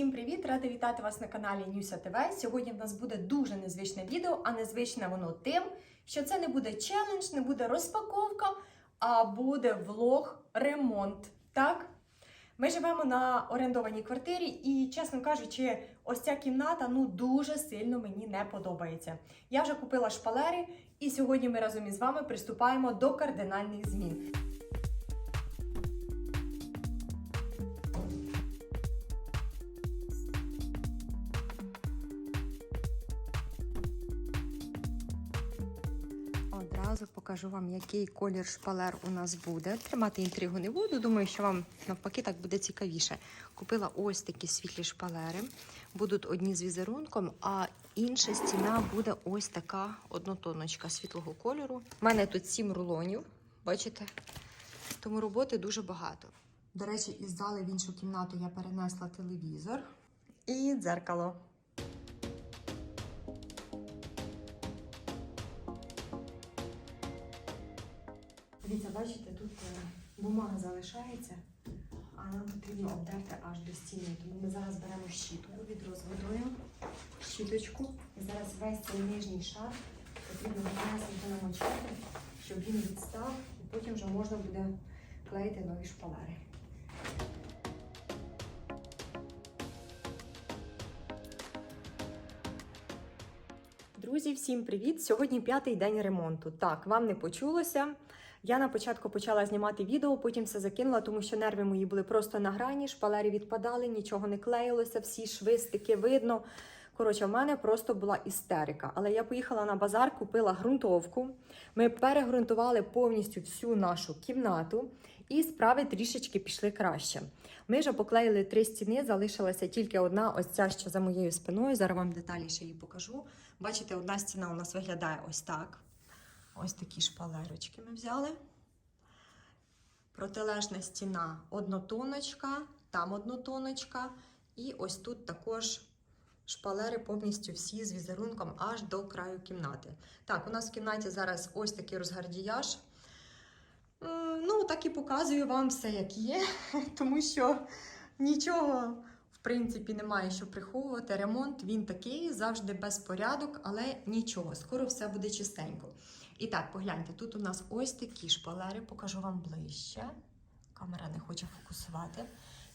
всім привіт! Рада вітати вас на каналі Нюся ТВ. Сьогодні в нас буде дуже незвичне відео, а незвичне воно тим, що це не буде челендж, не буде розпаковка, а буде влог ремонт. Так? Ми живемо на орендованій квартирі, і, чесно кажучи, ось ця кімната ну дуже сильно мені не подобається. Я вже купила шпалери, і сьогодні ми разом із вами приступаємо до кардинальних змін. Одразу покажу вам, який колір шпалер у нас буде. Тримати інтригу не буду. Думаю, що вам навпаки так буде цікавіше. Купила ось такі світлі шпалери. Будуть одні з візерунком, а інша стіна буде ось така однотоночка світлого кольору. У мене тут сім рулонів, бачите? Тому роботи дуже багато. До речі, із зали в іншу кімнату я перенесла телевізор і дзеркало. Бачите, тут е, бумага залишається, а нам потрібно обдерти аж до стіни. Тому ми зараз беремо щітку, відро з водою, щіточку. І зараз весь цей нижній шар потрібно гарнесенько намочити, щоб він відстав, і потім вже можна буде клеїти нові шпалери. Друзі, всім привіт! Сьогодні п'ятий день ремонту. Так, вам не почулося. Я на початку почала знімати відео, потім все закинула, тому що нерви мої були просто на грані, шпалери відпадали, нічого не клеїлося, всі швистики видно. Коротше, в мене просто була істерика. Але я поїхала на базар, купила ґрунтовку. Ми перегрунтували повністю всю нашу кімнату, і справи трішечки пішли краще. Ми вже поклеїли три стіни, залишилася тільки одна, ось ця що за моєю спиною. Зараз вам детальніше її покажу. Бачите, одна стіна у нас виглядає ось так. Ось такі шпалерочки ми взяли. Протилежна стіна однотоночка, там однотоночка. І ось тут також шпалери повністю всі з візерунком аж до краю кімнати. Так, у нас в кімнаті зараз ось такий розгардіяж. Ну, так і показую вам все, як є, тому що нічого, в принципі, немає що приховувати. Ремонт він такий, завжди безпорядок, але нічого, скоро все буде чистенько. І так, погляньте, тут у нас ось такі шпалери, покажу вам ближче. Камера не хоче фокусувати.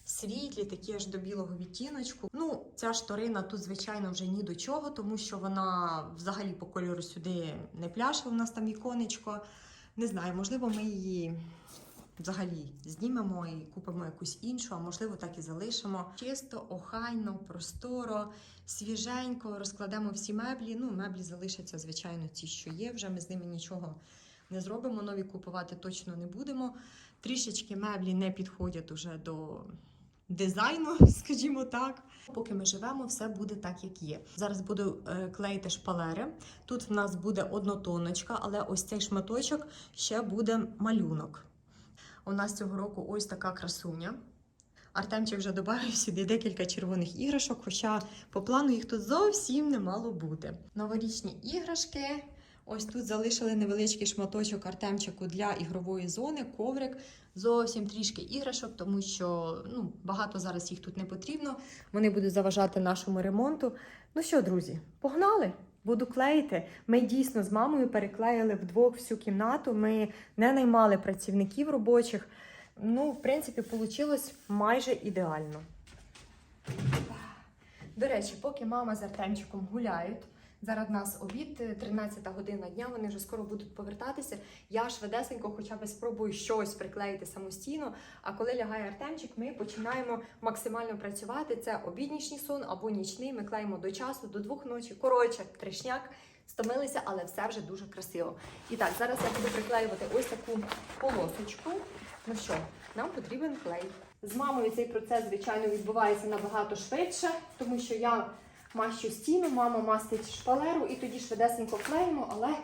Світлі, такі аж до білого відтіночку. Ну, ця шторина тут, звичайно, вже ні до чого, тому що вона взагалі по кольору сюди не пляше. У нас там іконечко. Не знаю, можливо, ми її взагалі знімемо і купимо якусь іншу, а можливо, так і залишимо. Чисто, охайно, просторо, свіженько, розкладемо всі меблі. Ну, меблі залишаться, звичайно, ті, що є. Вже ми з ними нічого не зробимо. Нові купувати точно не будемо. Трішечки меблі не підходять уже до. Дизайну, скажімо так, поки ми живемо, все буде так, як є. Зараз буду е, клеїти шпалери. Тут в нас буде однотоночка, але ось цей шматочок ще буде малюнок. У нас цього року ось така красуня. Артемчик вже додав сюди декілька червоних іграшок, хоча по плану їх тут зовсім не мало бути. Новорічні іграшки. Ось тут залишили невеличкий шматочок Артемчику для ігрової зони, коврик. Зовсім трішки іграшок, тому що ну, багато зараз їх тут не потрібно. Вони будуть заважати нашому ремонту. Ну що, друзі, погнали! Буду клеїти. Ми дійсно з мамою переклеїли вдвох всю кімнату. Ми не наймали працівників робочих. Ну, в принципі, вийшло майже ідеально. До речі, поки мама з Артемчиком гуляють, зараз нас обід, 13 година дня, вони вже скоро будуть повертатися. Я швидесенько хоча б спробую щось приклеїти самостійно. А коли лягає Артемчик, ми починаємо максимально працювати. Це обіднішній сон або нічний. Ми клеїмо до часу, до двох ночі. Коротше, тришняк. Стомилися, але все вже дуже красиво. І так, зараз я буду приклеювати ось таку полосочку. Ну що, нам потрібен клей. З мамою цей процес, звичайно, відбувається набагато швидше, тому що я мащу стіну, мама мастить шпалеру і тоді швидесенько клеїмо. Але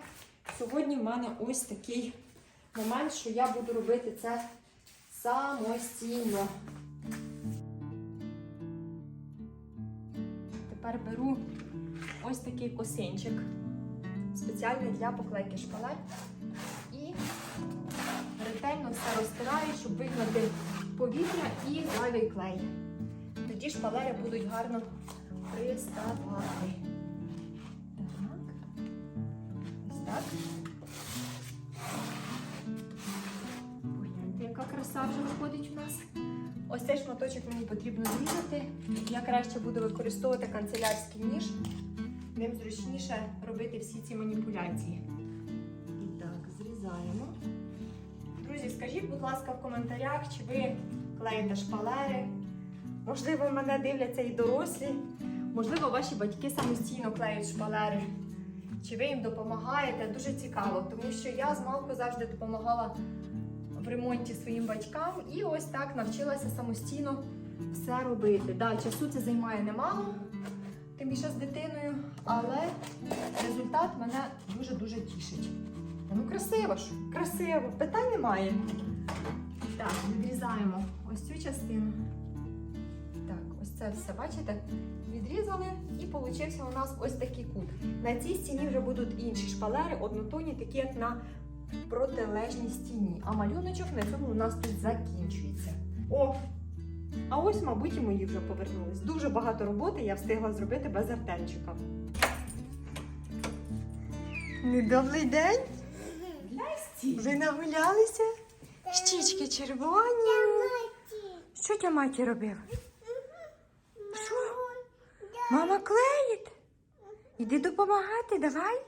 сьогодні в мене ось такий момент, що я буду робити це самостійно. Тепер беру ось такий косинчик, спеціальний для поклейки шпалер. І ретельно все розтираю, щоб вигнати повітря і зайвий клей. Тоді шпалери будуть гарно приставати. Так. Ось так. Погляньте, яка краса вже виходить у нас. Ось цей шматочок мені потрібно зрізати. Я краще буду використовувати канцелярський ніж. Ним зручніше робити всі ці маніпуляції. І так, зрізаємо. Друзі, скажіть, будь ласка, в коментарях, чи ви клеїте шпалери. Можливо, мене дивляться і дорослі. Можливо, ваші батьки самостійно клеють шпалери. Чи ви їм допомагаєте? Дуже цікаво, тому що я з малку завжди допомагала в ремонті своїм батькам і ось так навчилася самостійно все робити. Да, часу це займає немало, тим більше з дитиною, але результат мене дуже-дуже тішить. Ну, красиво ж, красиво, питань немає. Так, відрізаємо ось цю частину. Це все, бачите? Відрізали і получився у нас ось такий кут. На цій стіні вже будуть інші шпалери, однотонні, такі як на протилежній стіні. А малюночок на цьому у нас тут закінчується. О! А ось, мабуть, і мої вже повернулись. Дуже багато роботи я встигла зробити без артемчика. Недобрий день! Ви нагулялися? Щічки червоні. Що тя маті робив? Мама клеїть? Іди допомагати, давай.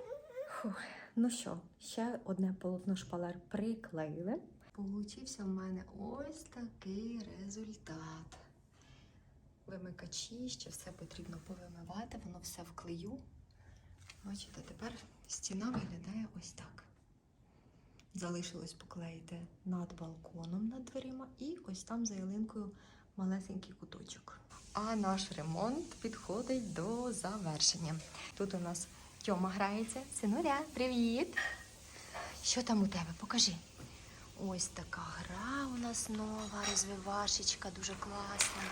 Фух. Ну що, ще одне полотно шпалер приклеїли. Получився в мене ось такий результат. Вимикачі, ще все потрібно повимивати, воно все в клею. Бачите, тепер стіна виглядає ось так. Залишилось поклеїти над балконом над дверима і ось там за ялинкою малесенький куточок. А наш ремонт підходить до завершення. Тут у нас Тьома грається. Синуля, привіт! Що там у тебе? Покажи. Ось така гра у нас нова, розвивашечка, дуже класна.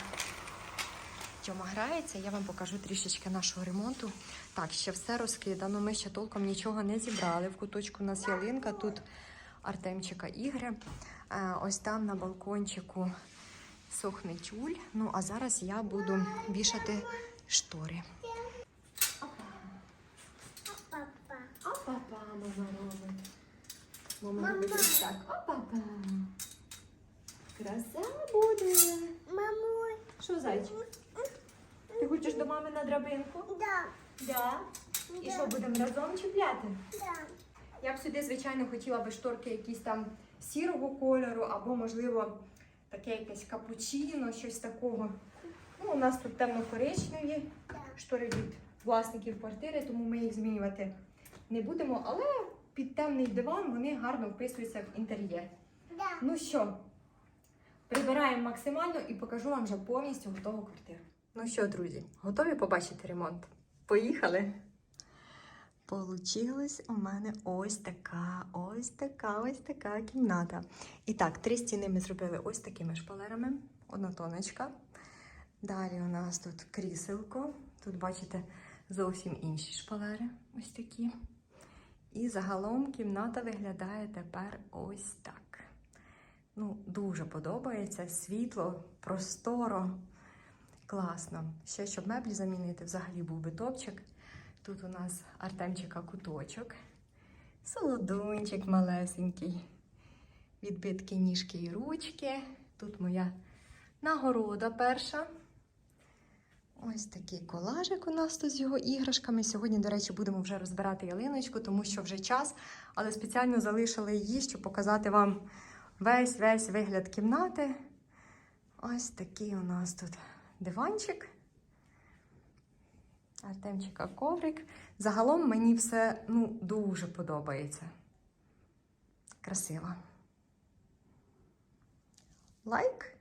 Тьома грається, я вам покажу трішечки нашого ремонту. Так, ще все розкидано. Ми ще толком нічого не зібрали. В куточку у нас ялинка, тут Артемчика ігри. Е, Ось там на балкончику сохне тюль. Ну а зараз я буду вішати штори. Папа. А папа мама робить. Мама робить ось так. А папа. Краса буде. Мамуль. Що, зайчик? Ти хочеш до мами на драбинку? Да. Да. І Да. що, будемо разом чіпляти? Да. Я б сюди, звичайно, хотіла би шторки якісь там сірого кольору, або, можливо, таке якесь капучино, щось такого. Ну, у нас тут темно-коричневі штори від власників квартири, тому ми їх змінювати не будемо. Але під темний диван вони гарно вписуються в інтер'єр. Да. Ну що, прибираємо максимально і покажу вам вже повністю готову квартиру. Ну що, друзі, готові побачити ремонт? Поїхали! Получилась у мене ось така, ось така, ось така кімната. І так, три стіни ми зробили ось такими шпалерами. Однотонечка. Далі у нас тут кріселко. Тут, бачите, зовсім інші шпалери. Ось такі. І загалом кімната виглядає тепер ось так. Ну, дуже подобається. Світло, просторо. Класно. Ще щоб меблі замінити, взагалі був би топчик. Тут у нас Артемчика куточок. Солодунчик малесенький. Відбитки ніжки і ручки. Тут моя нагорода перша. Ось такий колажик у нас тут з його іграшками. Сьогодні, до речі, будемо вже розбирати ялиночку, тому що вже час, але спеціально залишили її, щоб показати вам весь весь вигляд кімнати. Ось такий у нас тут диванчик. Артемчика коврик. Загалом мені все ну, дуже подобається. Красиво. Лайк.